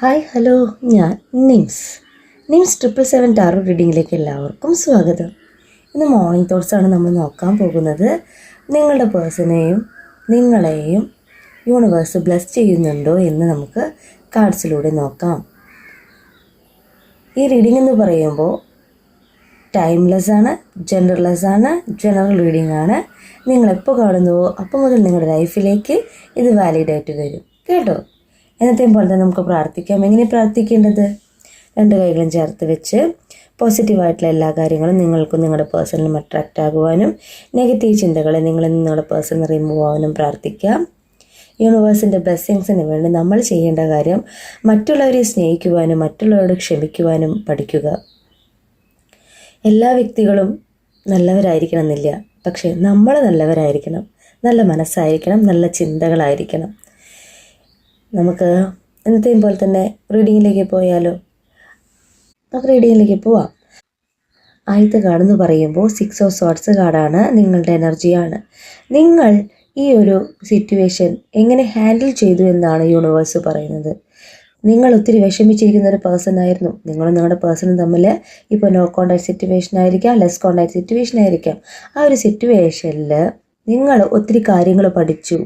Hi hello ഞാൻ Nims. Nims triple seven tarot റീഡിങ്ങിലേക്ക് എല്ലാവർക്കും സ്വാഗതം. ഇന്ന് മോർണിംഗ് തോട്ട്സാണ് നമ്മൾ നോക്കാൻ പോകുന്നത്. നിങ്ങളുടെ പേഴ്സണെയും നിങ്ങളെയും യൂണിവേഴ്സ് ബ്ലസ് ചെയ്യുന്നുണ്ടോ എന്ന് നമുക്ക് കാർഡ്സിലൂടെ നോക്കാം. ഈ റീഡിംഗ് എന്ന് പറയുമ്പോൾ ടൈംലെസ് ആണ് ആണ് ജനറൽ റീഡിംഗ് ആണ്. നിങ്ങളെപ്പോൾ കാണുന്നുവോ? അപ്പോൾ മുതൽ നിങ്ങളുടെ ലൈഫിലേക്ക് ഇത് വാലിഡായിട്ട് വരും. കേട്ടോ? എന്നത്തെയും പോലെ തന്നെ നമുക്ക് പ്രാർത്ഥിക്കാം. എങ്ങനെ പ്രാർത്ഥിക്കേണ്ടത്? രണ്ട് കൈകളും ചേർത്ത് വെച്ച് പോസിറ്റീവായിട്ടുള്ള എല്ലാ കാര്യങ്ങളും നിങ്ങൾക്കും നിങ്ങളുടെ പേഴ്സണിലും അട്രാക്റ്റ് ആകുവാനും നെഗറ്റീവ് ചിന്തകളെ നിങ്ങളിൽ നിങ്ങളുടെ പേഴ്സണൽ റിമൂവ് ആവാനും പ്രാർത്ഥിക്കാം. യൂണിവേഴ്സിന്റെ ബ്ലെസ്സിങ്സിന് വേണ്ടി നമ്മൾ ചെയ്യേണ്ട കാര്യം മറ്റുള്ളവരെ സ്നേഹിക്കുവാനും മറ്റുള്ളവരോട് ക്ഷമിക്കുവാനും പഠിക്കുക. എല്ലാ വ്യക്തികളും നല്ലവരായിരിക്കണം എന്നില്ല. പക്ഷേ നമ്മൾ നല്ലവരായിരിക്കണം. നല്ല മനസ്സായിരിക്കണം. നല്ല ചിന്തകളായിരിക്കണം. നമുക്ക് എന്നത്തെയും പോലെ തന്നെ റീഡിങ്ങിലേക്ക് പോയാലോ? നമുക്ക് റീഡിങ്ങിലേക്ക് പോവാം. ആദ്യത്തെ കാർഡ് എന്ന് പറയുമ്പോൾ സിക്സ് ഓഫ് സോട്ട്സ് കാർഡാണ് നിങ്ങളുടെ എനർജിയാണ് നിങ്ങൾ ഈ ഒരു സിറ്റുവേഷൻ എങ്ങനെ ഹാൻഡിൽ ചെയ്തു എന്നാണ് യൂണിവേഴ്സ് പറയുന്നത്. നിങ്ങൾ ഒത്തിരി വിഷമിച്ചിരിക്കുന്ന ഒരു പേഴ്സൺ ആയിരുന്നു. നിങ്ങളും നിങ്ങളുടെ പേഴ്സണും തമ്മിൽ ഇപ്പോൾ നോ കോണ്ടാക്ട് സിറ്റുവേഷൻ ആയിരിക്കാം ലെസ് കോണ്ടാക്ട് സിറ്റുവേഷൻ ആയിരിക്കാം. ആ ഒരു സിറ്റുവേഷനിൽ നിങ്ങൾ ഒത്തിരി കാര്യങ്ങൾ പഠിച്ചു.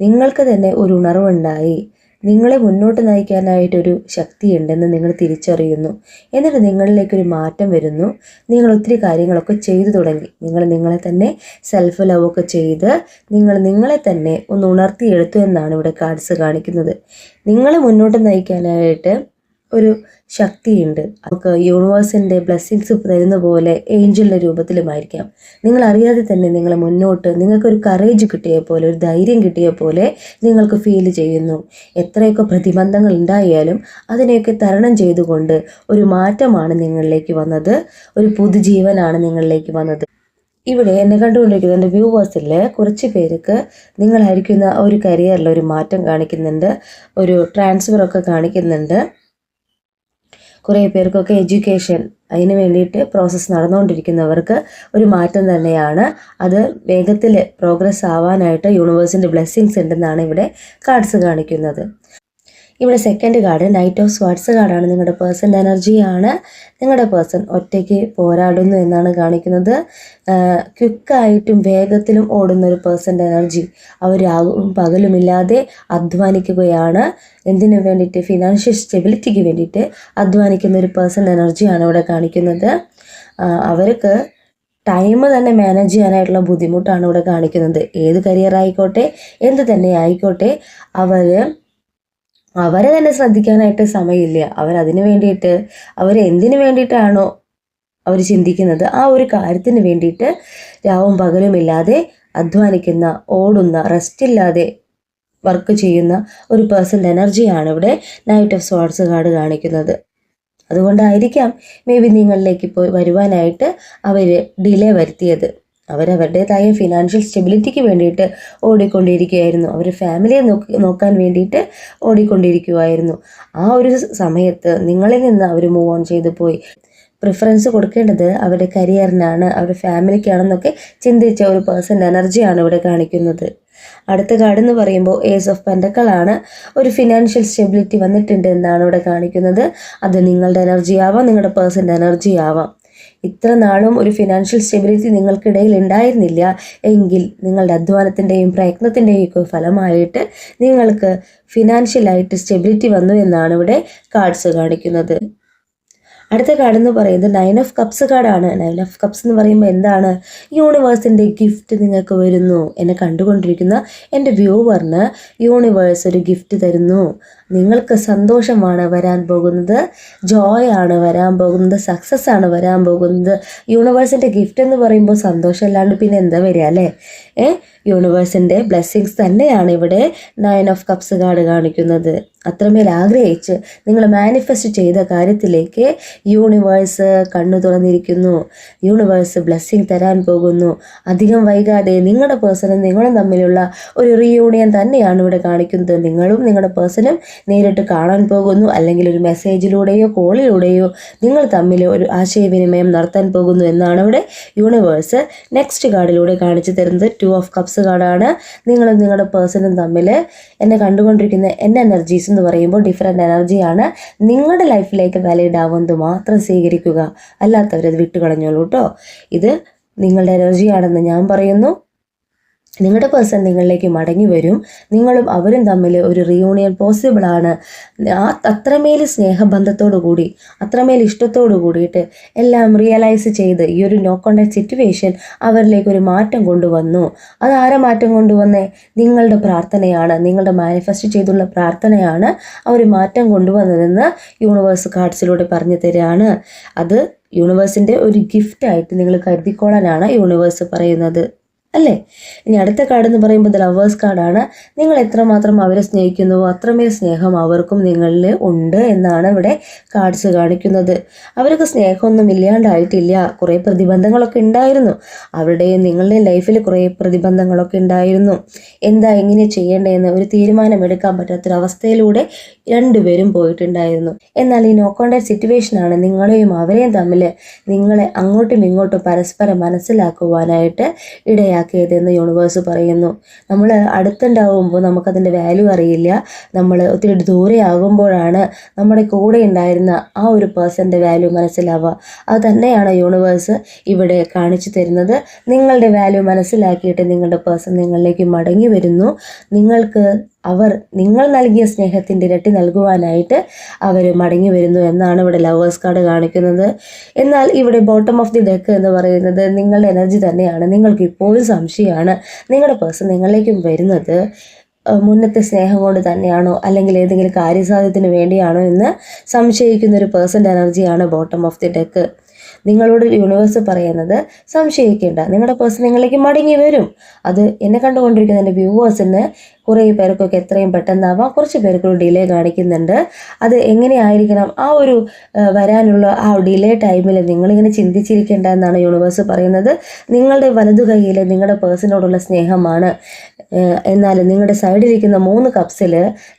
നിങ്ങൾക്ക് തന്നെ ഒരു ഉണർവുണ്ടായി. നിങ്ങളെ മുന്നോട്ട് നയിക്കാനായിട്ടൊരു ശക്തിയുണ്ടെന്ന് നിങ്ങൾ തിരിച്ചറിയുന്നു. എന്നിട്ട് നിങ്ങളിലേക്കൊരു മാറ്റം വരുന്നു. നിങ്ങൾ ഒത്തിരി കാര്യങ്ങളൊക്കെ ചെയ്തു തുടങ്ങി. നിങ്ങൾ നിങ്ങളെ തന്നെ സെൽഫ് ലവ് ഒക്കെ ചെയ്ത് നിങ്ങൾ നിങ്ങളെ തന്നെ ഒന്ന് ഉണർത്തിയെടുത്തു എന്നാണ് ഇവിടെ കാർഡ്സ് കാണിക്കുന്നത്. നിങ്ങളെ മുന്നോട്ട് നയിക്കാനായിട്ട് ഒരു ശക്തിയുണ്ട്. നമുക്ക് യൂണിവേഴ്സിന്റെ ബ്ലെസ്സിങ്സ് തരുന്ന പോലെ ഏഞ്ചലിന്റെ രൂപത്തിലുമായിരിക്കാം. നിങ്ങൾ അറിയാതെ തന്നെ നിങ്ങളെ മുന്നോട്ട് നിങ്ങൾക്കൊരു കറേജ് കിട്ടിയ പോലെ ഒരു ധൈര്യം കിട്ടിയ പോലെ നിങ്ങൾക്ക് ഫീൽ ചെയ്യുന്നു. എത്രയൊക്കെ പ്രതിബന്ധങ്ങൾ ഉണ്ടായാലും അതിനെയൊക്കെ തരണം ചെയ്തുകൊണ്ട് ഒരു മാറ്റമാണ് നിങ്ങളിലേക്ക് വന്നത്. ഒരു പുതുജീവനാണ് നിങ്ങളിലേക്ക് വന്നത്. ഇവിടെ എന്നെ കണ്ടുകൊണ്ടിരിക്കുന്ന എന്റെ വ്യൂവേഴ്സിൽ കുറച്ച് പേർക്ക് നിങ്ങളായിരിക്കുന്ന ഒരു കരിയറിൽ ഒരു മാറ്റം കാണിക്കുന്നുണ്ട്. ഒരു ട്രാൻസ്ഫറൊക്കെ കാണിക്കുന്നുണ്ട്. കുറേ പേർക്കൊക്കെ എഡ്യൂക്കേഷൻ അതിന് വേണ്ടിയിട്ട് പ്രോസസ്സ് നടന്നുകൊണ്ടിരിക്കുന്നവർക്ക് ഒരു മാറ്റം തന്നെയാണ്. അത് വേഗത്തിൽ പ്രോഗ്രസ് ആവാനായിട്ട് യൂണിവേഴ്സിന്റെ ബ്ലെസ്സിങ്സ് ഉണ്ടെന്നാണ് ഇവിടെ കാർഡ്സ് കാണിക്കുന്നത്. ഇവിടെ second card knight of swords കാർഡാണ് നിങ്ങളുടെ പേഴ്സന്റെ എനർജിയാണ് നിങ്ങളുടെ പേഴ്സൺ ഒറ്റയ്ക്ക് പോരാടുന്നു എന്നാണ് കാണിക്കുന്നത്. ക്വിക്കായിട്ടും വേഗത്തിലും ഓടുന്ന ഒരു പേഴ്സന്റെ എനർജി അവർ രാവും പകലുമില്ലാതെ അധ്വാനിക്കുകയാണ്. എന്തിനു വേണ്ടിയിട്ട്? ഫിനാൻഷ്യൽ സ്റ്റെബിലിറ്റിക്ക് വേണ്ടിയിട്ട് അധ്വാനിക്കുന്ന ഒരു പേഴ്സൺ എനർജിയാണ് ഇവിടെ കാണിക്കുന്നത്. അവർക്ക് ടൈം തന്നെ മാനേജ് ചെയ്യാനായിട്ടുള്ള ബുദ്ധിമുട്ടാണ് ഇവിടെ കാണിക്കുന്നത്. ഏത് കരിയർ ആയിക്കോട്ടെ എന്ത് തന്നെ ആയിക്കോട്ടെ അവർ അവരെ തന്നെ ശ്രദ്ധിക്കാനായിട്ട് സമയമില്ല. അവരതിനു വേണ്ടിയിട്ട് അവർ എന്തിനു വേണ്ടിയിട്ടാണോ അവർ ചിന്തിക്കുന്നത് ആ ഒരു കാര്യത്തിന് വേണ്ടിയിട്ട് രാവും പകലുമില്ലാതെ അധ്വാനിക്കുന്ന ഓടുന്ന റെസ്റ്റ് ഇല്ലാതെ വർക്ക് ചെയ്യുന്ന ഒരു പേഴ്സന്റെ എനർജിയാണ് ഇവിടെ നൈറ്റ് ഓഫ് സ്വാർട്സ് കാർഡ് കാണിക്കുന്നത്. അതുകൊണ്ടായിരിക്കാം മേ ബി നിങ്ങളിലേക്ക് പോയി വരുവാനായിട്ട് അവർ ഡിലേ വരുത്തിയത്. അവരവരുടേതായ ഫിനാൻഷ്യൽ സ്റ്റെബിലിറ്റിക്ക് വേണ്ടിയിട്ട് ഓടിക്കൊണ്ടിരിക്കുകയായിരുന്നു. അവർ ഫാമിലിയെ നോക്കി നോക്കാൻ വേണ്ടിയിട്ട് ഓടിക്കൊണ്ടിരിക്കുമായിരുന്നു ആ ഒരു സമയത്ത് നിങ്ങളിൽ നിന്ന് അവർ മൂവ് ഓൺ ചെയ്തു പോയി. പ്രിഫറൻസ് കൊടുക്കേണ്ടത് അവരുടെ കരിയറിനാണ് അവരുടെ ഫാമിലിക്കാണെന്നൊക്കെ ചിന്തിച്ച ഒരു പേഴ്സന്റെ എനർജിയാണ് ഇവിടെ കാണിക്കുന്നത്. അടുത്ത കാർഡ് എന്ന് പറയുമ്പോൾ ഏസ് ഓഫ് പെൻഡക്കളാണ് ഒരു ഫിനാൻഷ്യൽ സ്റ്റെബിലിറ്റി വന്നിട്ടുണ്ട് എന്നാണ് ഇവിടെ കാണിക്കുന്നത്. അത് നിങ്ങളുടെ എനർജി ആവാം നിങ്ങളുടെ പേഴ്സന്റെ എനർജി ആവാം. ഇത്ര നാളും ഒരു ഫിനാൻഷ്യൽ സ്റ്റെബിലിറ്റി നിങ്ങൾക്കിടയിൽ ഉണ്ടായിരുന്നില്ല. എങ്കിൽ നിങ്ങളുടെ അധ്വാനത്തിന്റെയും പ്രയത്നത്തിന്റെയും ഒക്കെ ഫലമായിട്ട് നിങ്ങൾക്ക് ഫിനാൻഷ്യലായിട്ട് സ്റ്റെബിലിറ്റി വന്നു എന്നാണ് ഇവിടെ കാർഡ്സ് കാണിക്കുന്നത്. അടുത്ത കാർഡ് എന്ന് പറയുന്നത് നയൻ ഓഫ് കപ്സ് കാർഡാണ് നയൻ ഓഫ് കപ്സ് എന്ന് പറയുമ്പോൾ എന്താണ്? യൂണിവേഴ്സിന്റെ ഗിഫ്റ്റ് നിങ്ങൾക്ക് വരുന്നു. എന്നെ കണ്ടുകൊണ്ടിരിക്കുന്ന എന്റെ വ്യൂവറിന് യൂണിവേഴ്സ് ഒരു ഗിഫ്റ്റ് തരുന്നു. നിങ്ങൾക്ക് സന്തോഷമാണ് വരാൻ പോകുന്നത്. ജോയ് ആണ് വരാൻ പോകുന്നത്. സക്സസ് ആണ് വരാൻ പോകുന്നത്. യൂണിവേഴ്സിന്റെ ഗിഫ്റ്റ് എന്ന് പറയുമ്പോൾ സന്തോഷമല്ലാണ്ട് പിന്നെ എന്താ വരിക അല്ലേ? ഏ? യൂണിവേഴ്സിന്റെ ബ്ലെസ്സിങ്സ് തന്നെയാണ് ഇവിടെ നയൻ ഓഫ് കപ്സ് കാർഡ് കാണിക്കുന്നത്. അത്രമേൽ ആഗ്രഹിച്ച് നിങ്ങൾ മാനിഫെസ്റ്റ് ചെയ്ത കാര്യത്തിലേക്ക് യൂണിവേഴ്സ് കണ്ണു തുറന്നിരിക്കുന്നു. യൂണിവേഴ്സ് ബ്ലെസ്സിങ് തരാൻ പോകുന്നു. അധികം വൈകാതെ നിങ്ങളുടെ പേഴ്സണും നിങ്ങളും തമ്മിലുള്ള ഒരു റീയൂണിയൻ തന്നെയാണ് ഇവിടെ കാണിക്കുന്നത്. നിങ്ങളും നിങ്ങളുടെ പേഴ്സണും നേരിട്ട് കാണാൻ പോകുന്നു. അല്ലെങ്കിൽ ഒരു മെസ്സേജിലൂടെയോ കോളിലൂടെയോ നിങ്ങൾ തമ്മിൽ ഒരു ആശയവിനിമയം നടത്താൻ പോകുന്നു എന്നാണ് ഇവിടെ യൂണിവേഴ്സ് നെക്സ്റ്റ് കാർഡിലൂടെ കാണിച്ചു തരുന്നത്. ടു ഓഫ് കപ്സ് കാർഡാണ് നിങ്ങളും നിങ്ങളുടെ പേഴ്സണും തമ്മിൽ എന്നെ കണ്ടുകൊണ്ടിരിക്കുന്ന എന്റെ എനർജീസ് എന്ന് പറയുമ്പോൾ ഡിഫറെന്റ് എനർജിയാണ് നിങ്ങളുടെ ലൈഫിലേക്ക് വാലിഡ് ആവുന്നത് മാത്രം സ്വീകരിക്കുക. അല്ലാത്തവരത് വിട്ടുകളഞ്ഞോളൂ കേട്ടോ ഇത് നിങ്ങളുടെ എനർജിയാണെന്ന് ഞാൻ പറയുന്നു. നിങ്ങളുടെ പേഴ്സൺ നിങ്ങളിലേക്ക് മടങ്ങി വരും. നിങ്ങളും അവരും തമ്മിൽ ഒരു റിയൂണിയൻ പോസിബിൾ ആണ്. ആ അത്രമേൽ സ്നേഹബന്ധത്തോടു കൂടി അത്രമേൽ ഇഷ്ടത്തോടു കൂടിയിട്ട് എല്ലാം റിയലൈസ് ചെയ്ത് ഈ ഒരു നോ കോണ്ടാക്ട് സിറ്റുവേഷൻ അവരിലേക്ക് ഒരു മാറ്റം കൊണ്ടുവന്നു. അത് ആരെ മാറ്റം കൊണ്ടുവന്നേ? നിങ്ങളുടെ പ്രാർത്ഥനയാണ്. നിങ്ങളുടെ മാനിഫെസ്റ്റ് ചെയ്തുള്ള പ്രാർത്ഥനയാണ് ആ ഒരു മാറ്റം കൊണ്ടുവന്നതെന്ന് യൂണിവേഴ്സ് കാർഡ്സിലൂടെ പറഞ്ഞു തരികയാണ് അത് യൂണിവേഴ്സിന്റെ ഒരു ഗിഫ്റ്റായിട്ട് നിങ്ങൾ കരുതിക്കോളാനാണ് യൂണിവേഴ്സ് പറയുന്നത്. അല്ലേ? ഇനി അടുത്ത കാർഡ് എന്ന് പറയുമ്പോൾ ഇത് ലവേഴ്സ് കാർഡാണ് നിങ്ങൾ എത്രമാത്രം അവരെ സ്നേഹിക്കുന്നുവോ അത്രമേൽ സ്നേഹം അവർക്കും നിങ്ങളിൽ ഉണ്ട് എന്നാണ് ഇവിടെ കാർഡ്സ് കാണിക്കുന്നത്. അവർക്ക് സ്നേഹമൊന്നും ഇല്ലാണ്ടായിട്ടില്ല. കുറേ പ്രതിബന്ധങ്ങളൊക്കെ ഉണ്ടായിരുന്നു. അവരുടെയും നിങ്ങളുടെ ലൈഫിൽ കുറേ പ്രതിബന്ധങ്ങളൊക്കെ ഉണ്ടായിരുന്നു. എന്താ എങ്ങനെ ചെയ്യേണ്ടതെന്ന് ഒരു തീരുമാനം എടുക്കാൻ പറ്റാത്തൊരവസ്ഥയിലൂടെ രണ്ടുപേരും പോയിട്ടുണ്ടായിരുന്നു. എന്നാൽ ഈ നോ കോണ്ടാക്ട് സിറ്റുവേഷനാണ് നിങ്ങളെയും അവരെയും തമ്മിൽ നിങ്ങളെ അങ്ങോട്ടും ഇങ്ങോട്ടും പരസ്പരം മനസ്സിലാക്കുവാനായിട്ട് ഇടയാക്കിയതെന്ന് യൂണിവേഴ്സ് പറയുന്നു. നമ്മൾ അടുത്തുണ്ടാവുമ്പോൾ നമുക്കതിന്റെ വാല്യൂ അറിയില്ല. നമ്മൾ ഒത്തിരി ദൂരെ ആകുമ്പോഴാണ് നമ്മുടെ കൂടെ ഉണ്ടായിരുന്ന ആ ഒരു പേഴ്സന്റെ വാല്യൂ മനസ്സിലാവുക. അത് തന്നെയാണ് യൂണിവേഴ്സ് ഇവിടെ കാണിച്ചു തരുന്നത്. നിങ്ങളുടെ വാല്യൂ മനസ്സിലാക്കിയിട്ട് നിങ്ങളുടെ പേഴ്സൺ നിങ്ങളിലേക്ക് മടങ്ങി വരുന്നു. നിങ്ങൾക്ക് അവർ നിങ്ങൾ നൽകിയ സ്നേഹത്തിന്റെ ഇരട്ടി നൽകുവാനായിട്ട് അവർ മടങ്ങി വരുന്നു എന്നാണ് ഇവിടെ ലവേഴ്സ് കാർഡ് കാണിക്കുന്നത്. എന്നാൽ ഇവിടെ ബോട്ടം ഓഫ് ദി ഡെക്ക് എന്ന് പറയുന്നത് നിങ്ങളുടെ എനർജി തന്നെയാണ്. നിങ്ങൾക്ക് ഇപ്പോഴും സംശയമാണ് നിങ്ങളുടെ പേഴ്സൺ നിങ്ങളിലേക്കും വരുന്നത്. മുന്നത്തെ സ്നേഹം കൊണ്ട് തന്നെയാണോ അല്ലെങ്കിൽ ഏതെങ്കിലും കാര്യസാധ്യത്തിന് വേണ്ടിയാണോ എന്ന് സംശയിക്കുന്ന ഒരു പേഴ്സന്റെ എനർജിയാണ് ബോട്ടം ഓഫ് ദി ഡെക്ക് നിങ്ങളോട് യൂണിവേഴ്സ് പറയുന്നത് സംശയിക്കേണ്ട. നിങ്ങളുടെ പേഴ്സൺ നിങ്ങളിലേക്ക് മടങ്ങി വരും. അത് എന്നെ കണ്ടുകൊണ്ടിരിക്കുന്ന എന്റെ വ്യൂവേഴ്സിന് കുറേ പേർക്കൊക്കെ എത്രയും പെട്ടെന്നാവാം. കുറച്ച് പേർക്കൊരു ഡിലേ കാണിക്കുന്നുണ്ട്. അത് എങ്ങനെയായിരിക്കണം? ആ ഒരു വരാനുള്ള ആ ഡിലേ ടൈമിൽ നിങ്ങളിങ്ങനെ ചിന്തിച്ചിരിക്കേണ്ട എന്നാണ് യൂണിവേഴ്സ് പറയുന്നത്. നിങ്ങളുടെ വലതു കൈയിൽ നിങ്ങളുടെ പേഴ്സണോടുള്ള സ്നേഹമാണ്. എന്നാൽ നിങ്ങളുടെ സൈഡിലിരിക്കുന്ന മൂന്ന് കപ്സിൽ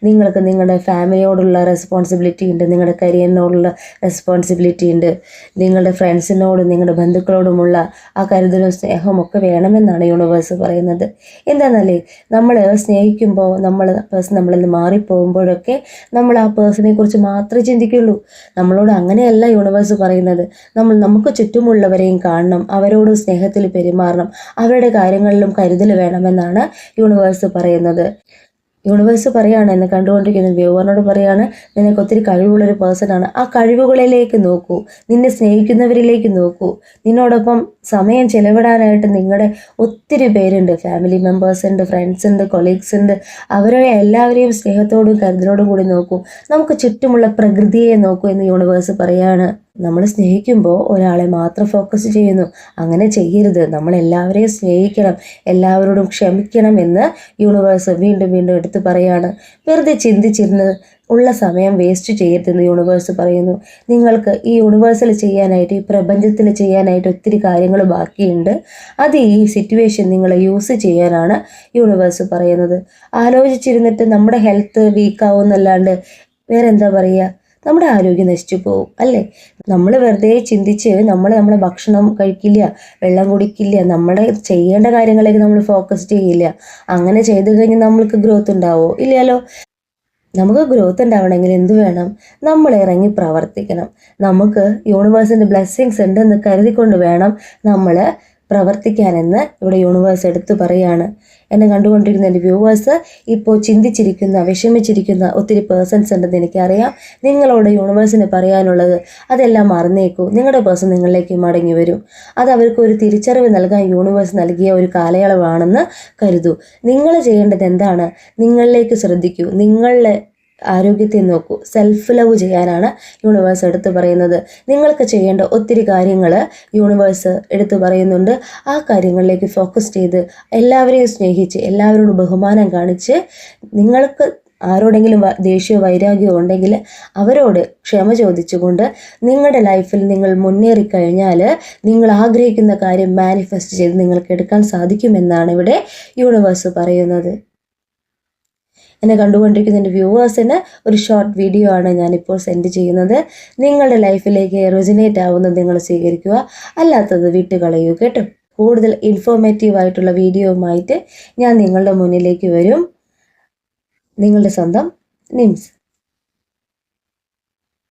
നിങ്ങൾക്ക് നിങ്ങളുടെ ഫാമിലിയോടുള്ള റെസ്പോൺസിബിലിറ്റി ഉണ്ട്. നിങ്ങളുടെ കരിയറിനോടുള്ള റെസ്പോൺസിബിലിറ്റി ഉണ്ട്. നിങ്ങളുടെ ഫ്രണ്ട്സിനോടും നിങ്ങളുടെ ബന്ധുക്കളോടുമുള്ള ആ കരുതലും സ്നേഹവും ഒക്കെ വേണമെന്നാണ് യൂണിവേഴ്സ് പറയുന്നത്. എന്താണെന്നല്ലേ നമ്മൾ സ്നേഹിക്കുമ്പോൾ നമ്മൾ പേഴ്സൺ നമ്മളിൽ നിന്ന് മാറിപ്പോകുമ്പോഴൊക്കെ നമ്മൾ ആ പേഴ്സണെ കുറിച്ച് മാത്രമേ ചിന്തിക്കുള്ളൂ. നമ്മളോട് അങ്ങനെയല്ല യൂണിവേഴ്സ് പറയുന്നത്. നമ്മൾ നമുക്ക് ചുറ്റുമുള്ളവരെയും കാണണം അവരോട് സ്നേഹത്തിൽ പെരുമാറണം അവരുടെ കാര്യങ്ങളിലും കരുതൽ വേണമെന്നാണ് യൂണിവേഴ്സ് പറയുന്നത്. യൂണിവേഴ്സ് പറയാണ് എന്നെ കണ്ടുകൊണ്ടിരിക്കുന്ന വ്യൂവറിനോട് പറയാണ് നിനക്ക് ഒത്തിരി കഴിവുള്ളൊരു പേഴ്സൺ ആണ്. ആ കഴിവുകളിലേക്ക് നോക്കൂ. നിന്നെ സ്നേഹിക്കുന്നവരിലേക്ക് നോക്കൂ. നിന്നോടൊപ്പം സമയം ചെലവിടാനായിട്ട് നിങ്ങളുടെ ഒത്തിരി പേരുണ്ട്. ഫാമിലി മെമ്പേഴ്സ് ഉണ്ട് ഫ്രണ്ട്സ് ഉണ്ട് കൊളീഗ്സ് ഉണ്ട്. അവരെ എല്ലാവരെയും സ്നേഹത്തോടും കരുതലോടും കൂടി നോക്കൂ. നമുക്ക് ചുറ്റുമുള്ള പ്രകൃതിയെ നോക്കൂ എന്ന് യൂണിവേഴ്സ് പറയാണ്. നമ്മൾ സ്നേഹിക്കുമ്പോൾ ഒരാളെ മാത്രം ഫോക്കസ് ചെയ്യുന്നു. അങ്ങനെ ചെയ്യരുത്. നമ്മൾ എല്ലാവരെയും സ്നേഹിക്കണം. എല്ലാവരോടും ക്ഷമിക്കണം എന്ന് യൂണിവേഴ്സ് വീണ്ടും വീണ്ടും എടുത്തു പറയാണ്. വെറുതെ ചിന്തിച്ചിരുന്ന് ഉള്ള സമയം വേസ്റ്റ് ചെയ്യരുതെന്ന് യൂണിവേഴ്സ് പറയുന്നു. നിങ്ങൾക്ക് ഈ യൂണിവേഴ്സിൽ ചെയ്യാനായിട്ട് ഈ പ്രപഞ്ചത്തിൽ ചെയ്യാനായിട്ട് ഒത്തിരി കാര്യങ്ങൾ ബാക്കിയുണ്ട്. അത് ഈ സിറ്റുവേഷൻ നിങ്ങൾ യൂസ് ചെയ്യാനാണ് യൂണിവേഴ്സ് പറയുന്നത്. ആലോചിച്ചിരുന്നിട്ട് നമ്മുടെ ഹെൽത്ത് വീക്കാവും എന്നല്ലാണ്ട് വേറെ എന്താ പറയുക നമ്മുടെ ആരോഗ്യം നശിച്ചു പോകും അല്ലേ? നമ്മൾ വെറുതെ ചിന്തിച്ച് നമ്മൾ നമ്മുടെ ഭക്ഷണം കഴിക്കില്ല വെള്ളം കുടിക്കില്ല നമ്മുടെ ചെയ്യേണ്ട കാര്യങ്ങളിലേക്ക് നമ്മൾ ഫോക്കസ് ചെയ്യില്ല അങ്ങനെ ചെയ്തു കഴിഞ്ഞാൽ നമ്മൾക്ക് ഗ്രോത്ത് ഉണ്ടാവോ? ഇല്ലല്ലോ. നമുക്ക് ഗ്രോത്ത് ഉണ്ടാവണമെങ്കിൽ എന്ത് വേണം? നമ്മൾ ഇറങ്ങി പ്രവർത്തിക്കണം. നമുക്ക് യൂണിവേഴ്സിന്റെ ബ്ലെസ്സിങ്സ് ഉണ്ടെന്ന് കരുതിക്കൊണ്ട് വേണം നമ്മൾ പ്രവർത്തിക്കാനെന്ന് ഇവിടെ യൂണിവേഴ്സ് എടുത്തു പറയാണ്. എന്നെ കണ്ടുകൊണ്ടിരുന്ന എന്റെ വ്യൂവേഴ്സ് ഇപ്പോൾ ചിന്തിച്ചിരിക്കുന്ന വിഷമിച്ചിരിക്കുന്ന ഒത്തിരി പേഴ്സൺസ് ഉണ്ടെന്ന് എനിക്കറിയാം. നിങ്ങളോട് യൂണിവേഴ്സിന് പറയാനുള്ളത് അതെല്ലാം മറന്നേക്കൂ നിങ്ങളുടെ പേഴ്സൺ നിങ്ങളിലേക്ക് മടങ്ങി വരും. അത് അവർക്ക് ഒരു തിരിച്ചറിവ് നൽകാൻ യൂണിവേഴ്സ് നൽകിയ ഒരു കാലയളവാണെന്ന് കരുതൂ. നിങ്ങൾ ചെയ്യേണ്ടത് എന്താണ്? നിങ്ങളിലേക്ക് ശ്രദ്ധിക്കൂ. നിങ്ങളുടെ ആരോഗ്യത്തെ നോക്കൂ. സെൽഫ് ലവ് ചെയ്യാനാണ് യൂണിവേഴ്സ് എടുത്തു പറയുന്നത്. നിങ്ങൾക്ക് ചെയ്യേണ്ട ഒത്തിരി കാര്യങ്ങൾ യൂണിവേഴ്സ് എടുത്തു പറയുന്നുണ്ട്. ആ കാര്യങ്ങളിലേക്ക് ഫോക്കസ് ചെയ്ത് എല്ലാവരെയും സ്നേഹിച്ച് എല്ലാവരോടും ബഹുമാനം കാണിച്ച് നിങ്ങൾക്ക് ആരോടെങ്കിലും ദേഷ്യമോ വൈരാഗ്യമോ ഉണ്ടെങ്കിൽ അവരോട് ക്ഷമ ചോദിച്ചുകൊണ്ട് നിങ്ങളുടെ ലൈഫിൽ നിങ്ങൾ മുന്നേറിക്കഴിഞ്ഞാൽ നിങ്ങൾ ആഗ്രഹിക്കുന്ന കാര്യം മാനിഫെസ്റ്റ് ചെയ്ത് നിങ്ങൾക്ക് എടുക്കാൻ സാധിക്കുമെന്നാണ് ഇവിടെ യൂണിവേഴ്സ് പറയുന്നത്. എന്നെ കണ്ടുകൊണ്ടിരിക്കുന്ന എന്റെ വ്യൂവേഴ്സിന് ഒരു ഷോർട്ട് വീഡിയോ ആണ് ഞാനിപ്പോൾ സെൻഡ് ചെയ്യുന്നത്. നിങ്ങളുടെ ലൈഫിലേക്ക് റെസിനേറ്റ് ആവുന്നത് നിങ്ങൾ സ്വീകരിക്കുക. അല്ലാത്തത് വിട്ടുകളയൂ കേട്ടോ. കൂടുതൽ ഇൻഫോർമേറ്റീവ് ആയിട്ടുള്ള വീഡിയോവുമായിട്ട് ഞാൻ നിങ്ങളുടെ മുന്നിലേക്ക് വരും. നിങ്ങളുടെ സ്വന്തം നിംസ്.